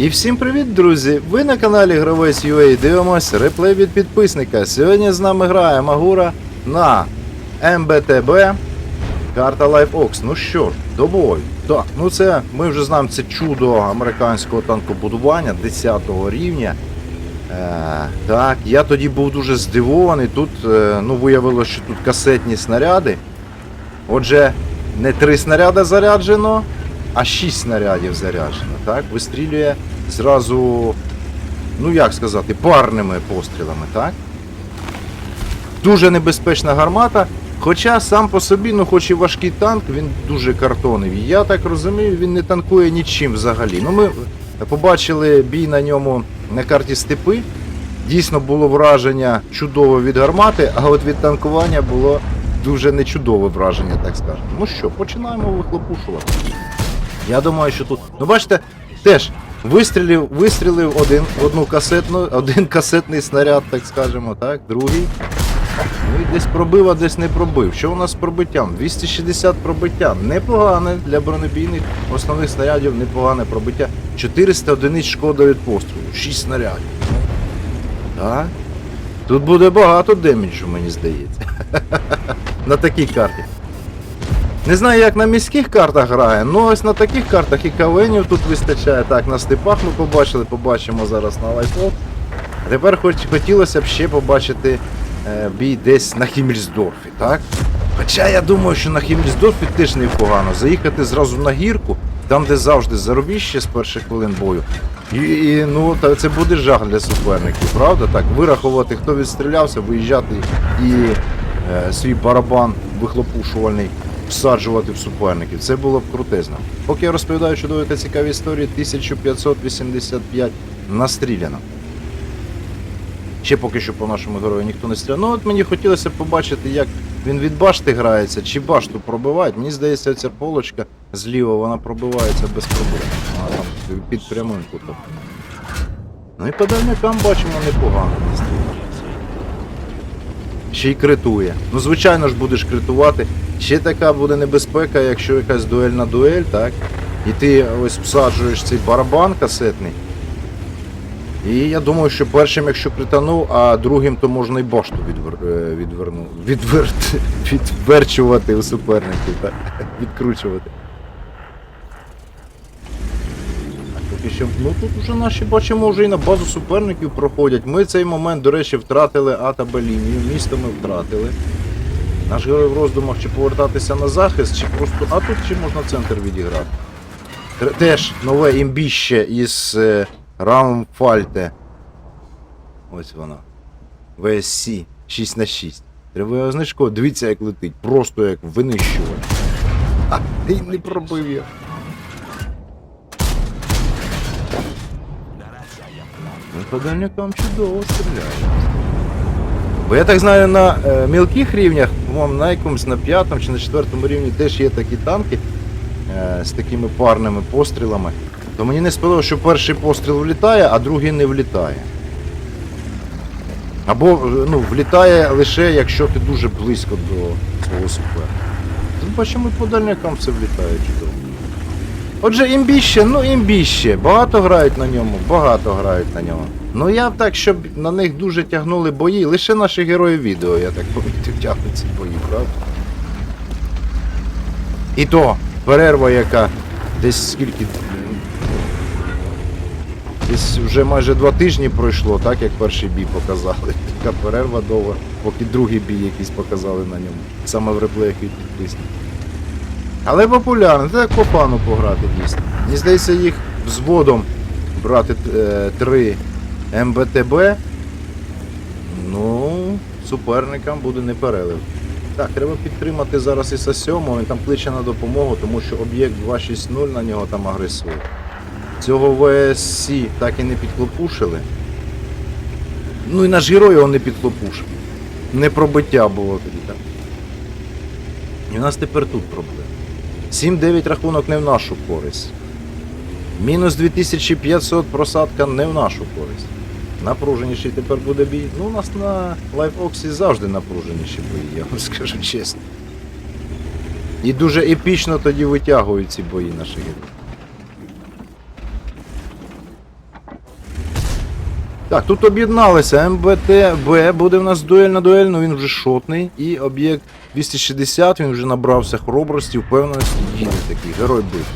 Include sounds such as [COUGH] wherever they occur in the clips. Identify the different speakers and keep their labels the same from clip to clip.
Speaker 1: І всім привіт, друзі! Ви на каналі Гравець UA дивимося реплей від підписника. Сьогодні з нами грає Магура на МБТБ. Карта LiveOx. Ну що ж, до бою. Так, ну це ми вже знаємо це чудо американського танкобудування 10 рівня. Е, так, я тоді був дуже здивований. Тут е, ну, виявилося, що тут касетні снаряди. Отже, не три снаряди заряджено, а 6 снарядів заряджено. Так? Вистрілює зразу, ну як сказати, парними пострілами, так? Дуже небезпечна гармата. Хоча сам по собі, ну хоч і важкий танк, він дуже картоновий. Я так розумію, він не танкує нічим взагалі. Ну ми побачили бій на ньому на карті степи. Дійсно було враження чудове від гармати, а от від танкування було дуже нечудове враження, так скажемо. Ну що, починаємо вихлопушувати. Я думаю, що тут. Ну бачите, теж вистрілив, вистрілив один, одну касетну, один касетний снаряд, так скажемо, так, другий. Ну і десь пробив, а десь не пробив. Що у нас з пробиттям? 260 пробиття. Непогане для бронебійних основних снарядів, непогане пробиття. 400 одиниць шкода від пострілу. 6 снарядів. Так. Тут буде багато деміджу, мені здається. [LAUGHS] На такій карті. Не знаю, як на міських картах грає, але ось на таких картах і кавенів тут вистачає. Так, на степах ми побачили, побачимо зараз на лайфлоп. А тепер хоч хотілося б ще побачити е, бій десь на Хіммельсдорфі, так? Хоча я думаю, що на Хіммельсдорфі теж непогано. Заїхати зразу на гірку, там, де завжди заробіще з перших хвилин бою. І, і ну, та це буде жах для суперників, правда? Так, вирахувати, хто відстрілявся, виїжджати і е, свій барабан вихлопушувальний всаджувати в суперників. Це було б крутезно. Поки я розповідаю чудові та цікаві історії, 1585 настріляно. Ще поки що по нашому герою ніхто не стріляв. Ну от мені хотілося побачити, як він від башти грається, чи башту пробивають. Мені здається, ця полочка зліва вона пробивається без проблем. А там під прямим кутом. Ну і по дальнякам бачимо непогано настріляно. Ще й критує. Ну, звичайно ж будеш критувати. Ще така буде небезпека, якщо якась дуельна дуель, так? І ти ось всаджуєш цей барабан касетний. І я думаю, що першим, якщо кританув, а другим, то можна і башту відвер... е, відверну... відвер... відверчувати у суперників, так? відкручувати. Поки що, ну тут вже наші бачимо, вже і на базу суперників проходять. Ми цей момент, до речі, втратили А та Б лінію, місто ми втратили. Наш герой в роздумах чи повертатися на захист, чи просто. А тут чи можна центр відіграти. Теж нове імбіще із е, Раумфальте. Ось воно. VSC 6 на 6 Треба його дивіться, як летить. Просто як винищувач. А, і не пробив його. Ну, по дальнякам чудово стріляє. Бо я так знаю, на е, мілких рівнях, по-моєму, на якомусь на п'ятому чи на четвертому рівні теж є такі танки е, з такими парними пострілами. То мені не сподобалося, що перший постріл влітає, а другий не влітає. Або е, ну, влітає лише якщо ти дуже близько до свого суперника. Тут бачимо по дальнякам все влітає чудово. Отже, імбіще, ну імбіще. Багато грають на ньому, багато грають на ньому. Ну я б так, щоб на них дуже тягнули бої, лише наші герої відео, я так помітив, тягнуть ці бої, правда? І то перерва, яка десь скільки. Десь вже майже два тижні пройшло, так як перший бій показали. Така перерва довга, поки другий бій якийсь показали на ньому. Саме в реплеях від підписників. Але популярно, це по фану пограти дійсно. Мені здається, їх взводом брати е, три МБТБ. Ну, суперникам буде не перелив. Так, треба підтримати зараз і 7 він там кличе на допомогу, тому що об'єкт 260 на нього там агресує. Цього ВСС так і не підхлопушили. Ну і наш герой його не підхлопушив. Не пробиття було тоді там. І у нас тепер тут проблема. 7-9 рахунок не в нашу користь. Мінус 2500 просадка не в нашу користь. Напруженіший тепер буде бій. Ну, у нас на лайфоксі завжди напруженіші бої, я вам [LAUGHS] скажу чесно. І дуже епічно тоді витягують ці бої наші герої. Так, тут об'єдналися. МБТ-Б буде в нас дуель на дуель, ну він вже шотний. І об'єкт 260, він вже набрався хоробрості, впевненості, їде такий, герой бив.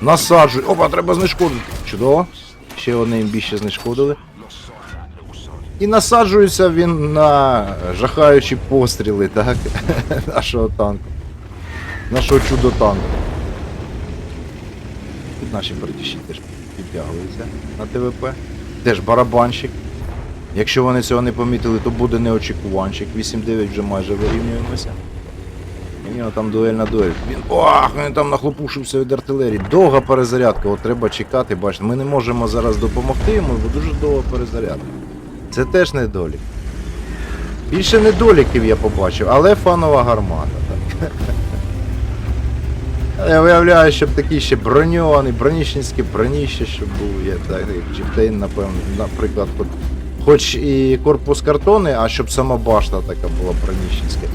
Speaker 1: Насаджуй. Опа, треба знешкодити. Чудово. Ще одне імбі ще знешкодили. І насаджується він на жахаючі постріли, так? [LAUGHS] Нашого танку. Нашого чудо танку. Тут наші братіші теж підтягуються на ТВП. Теж барабанщик. Якщо вони цього не помітили, то буде неочікуванчик. 8-9 вже майже вирівнюємося. У нього там дуель на дуель. Він. Ох, він там нахлопушився від артилерії. Довга перезарядка, от треба чекати, бачите. Ми не можемо зараз допомогти йому, бо дуже довга перезарядка. Це теж недолік. Більше недоліків я побачив, але фанова гармата. [LAUGHS] Я виявляю, щоб такий ще броньований, броніщенське броніще, щоб був, я так, Чіптейн, напевно, наприклад, хоч, і корпус картони, а щоб сама башта така була броніщенська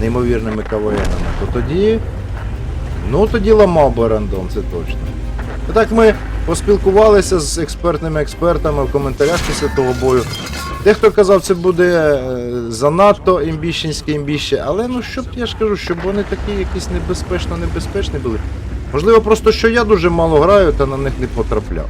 Speaker 1: неймовірними КВНами, то тоді. Ну тоді ламав би рандом, це точно. І так ми поспілкувалися з експертними експертами в коментарях після того бою. Дехто казав, це буде е, занадто імбіщенське імбіще, але ну щоб я ж кажу, щоб вони такі якісь небезпечно небезпечні були. Можливо, просто що я дуже мало граю та на них не потрапляв.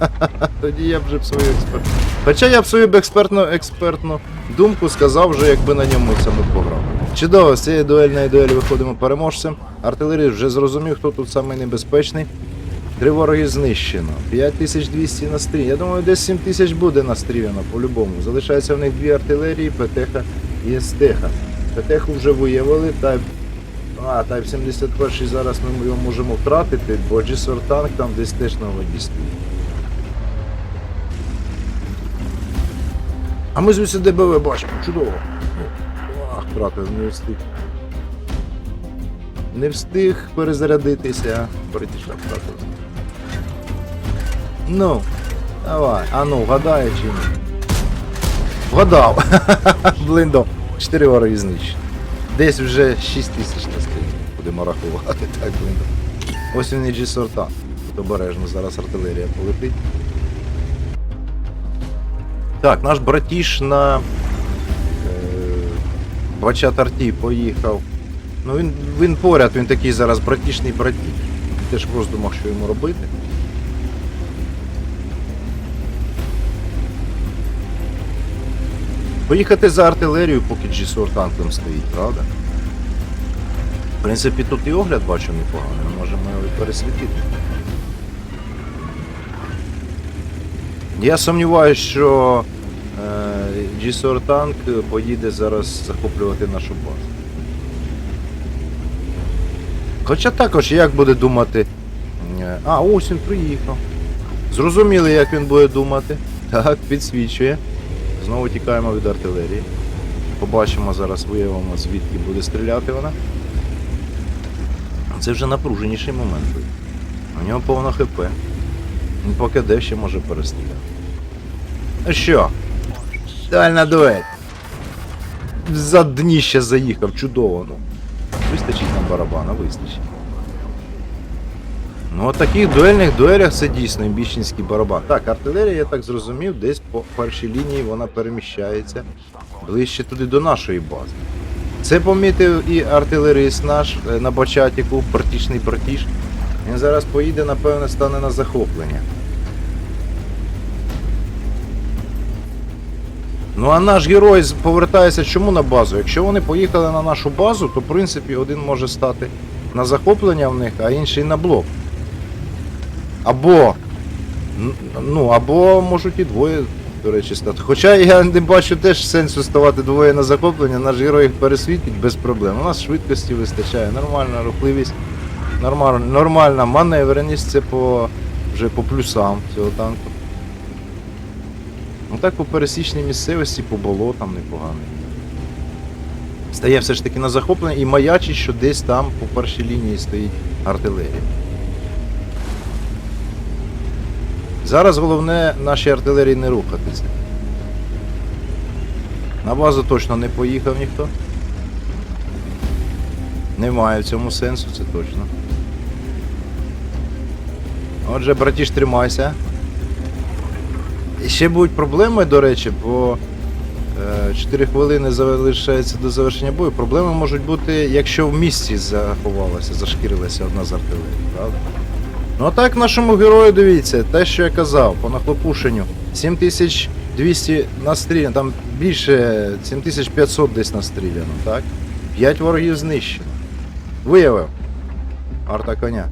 Speaker 1: [LAUGHS] Тоді я б вже б свою експерт. Хоча я б свою б експертну експертну думку сказав вже, якби на ньому саме пограв. Чудово, з цієї дуельної дуелі виходимо переможцем. Артилерія вже зрозумів, хто тут самий небезпечний. Три вороги знищено. 5200 настрій. Я думаю, десь 7000 буде настріляно по-любому. Залишається в них дві артилерії, ПТХ і СТХ. ПТХ вже виявили, Тайп. А, Тайп 71 зараз ми його можемо втратити, бо Джісор танк там десь теж на воді стоїть. А ми звідси ДБВ бачимо, чудово. Втратив, не встиг. Не встиг перезарядитися. Перетічна втратив. Ну, давай. А ну, вгадає чи ні? Вгадав. [LAUGHS] Блиндо. Чотири вороги знищені. Десь вже 6 тисяч на. Будемо рахувати, так, Блиндо. Ось він і G-сорта. Тут обережно, зараз артилерія полетить. Так, наш братіш на е, Бачат поїхав. Ну він, він поряд, він такий зараз братішний братіш. Теж просто думав, що йому робити. Поїхати за артилерію, поки G-Sword танк там стоїть, правда? В принципі, тут і огляд бачу непоганий, можемо його і пересвітити. Я сумніваюся, що е, G-Sword танк поїде зараз захоплювати нашу базу. Хоча також, як буде думати. е, А, ось він приїхав. Зрозуміли, як він буде думати. [LAUGHS] Так, підсвічує. Знову тікаємо від артилерії. Побачимо зараз, виявимо, звідки буде стріляти вона. Це вже напруженіший момент. У нього повно ХП. Він поки де ще може перестріляти. Ну що? Дальна дуель. За дніще заїхав, чудово, ну. Вистачить нам барабана, вистачить. Ну, от таких дуельних дуелях це дійсно імбіщенський барабан. Так, артилерія, я так зрозумів, десь по першій лінії вона переміщається ближче туди до нашої бази. Це помітив і артилерист наш е, на Бачатіку, братішний братіш. Він зараз поїде, напевне, стане на захоплення. Ну а наш герой повертається чому на базу? Якщо вони поїхали на нашу базу, то в принципі один може стати на захоплення в них, а інший на блок. Або. Ну, або можуть і двоє, до речі, стати. Хоча я не бачу теж сенсу ставати двоє на захоплення, наш герой їх пересвітить без проблем. У нас швидкості вистачає, нормальна рухливість, нормальна, маневреність, це по, вже по плюсам цього танку. Ну так по пересічній місцевості, по болотам непогано. Стає все ж таки на захоплення і маячить, що десь там по першій лінії стоїть артилерія. Зараз головне нашій артилерії не рухатися. На базу точно не поїхав ніхто. Немає в цьому сенсу, це точно. Отже, братіш, тримайся. Ще будуть проблеми, до речі, бо 4 хвилини залишається до завершення бою. Проблеми можуть бути, якщо в місті заховалася, зашкірилася одна з артилерії, правда? Ну а так нашому герою дивіться, те, що я казав, по нахлопушенню 7200 настріляно, там більше 7500 десь настріляно, так? 5 ворогів знищено. Виявив. Арта коня.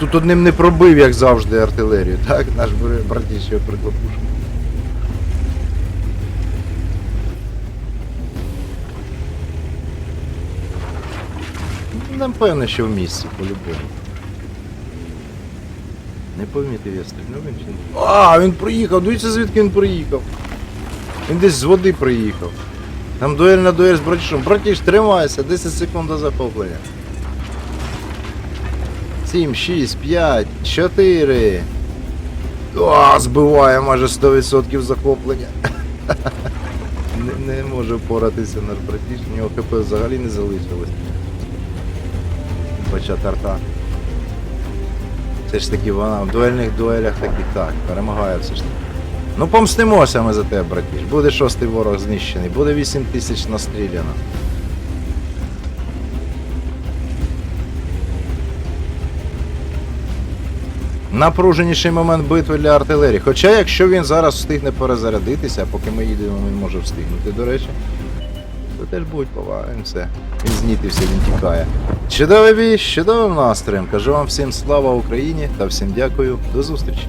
Speaker 1: Тут одним не пробив, як завжди, артилерію, так? Наш бр- братіч його приклопушив. Напевно, що в місці, по-любому. Не помітив я стрільнув він чи ні? А, він проїхав, дивіться звідки він проїхав. Він десь з води проїхав. Там дуель на дуель з братішом. Братіш, тримайся, 10 секунд до захоплення. 7, 6, 5, 4. О, збиває майже 100% захоплення. [LAUGHS] Не, не може впоратися наш братіш, у нього ХП взагалі не залишилось. Бача тарта. Все ж таки вона в дуельних дуелях так і так, перемагає все ж таки. Ну помстимося ми за тебе, братіш. Буде шостий ворог знищений, буде 8 тисяч настріляно. Напруженіший момент битви для артилерії. Хоча, якщо він зараз встигне перезарядитися, а поки ми їдемо, він може встигнути, до речі. То теж будуть поваги, він знітився, він тікає. Чудовий бій, чудовим настроєм. Кажу вам всім слава Україні та всім дякую. До зустрічі.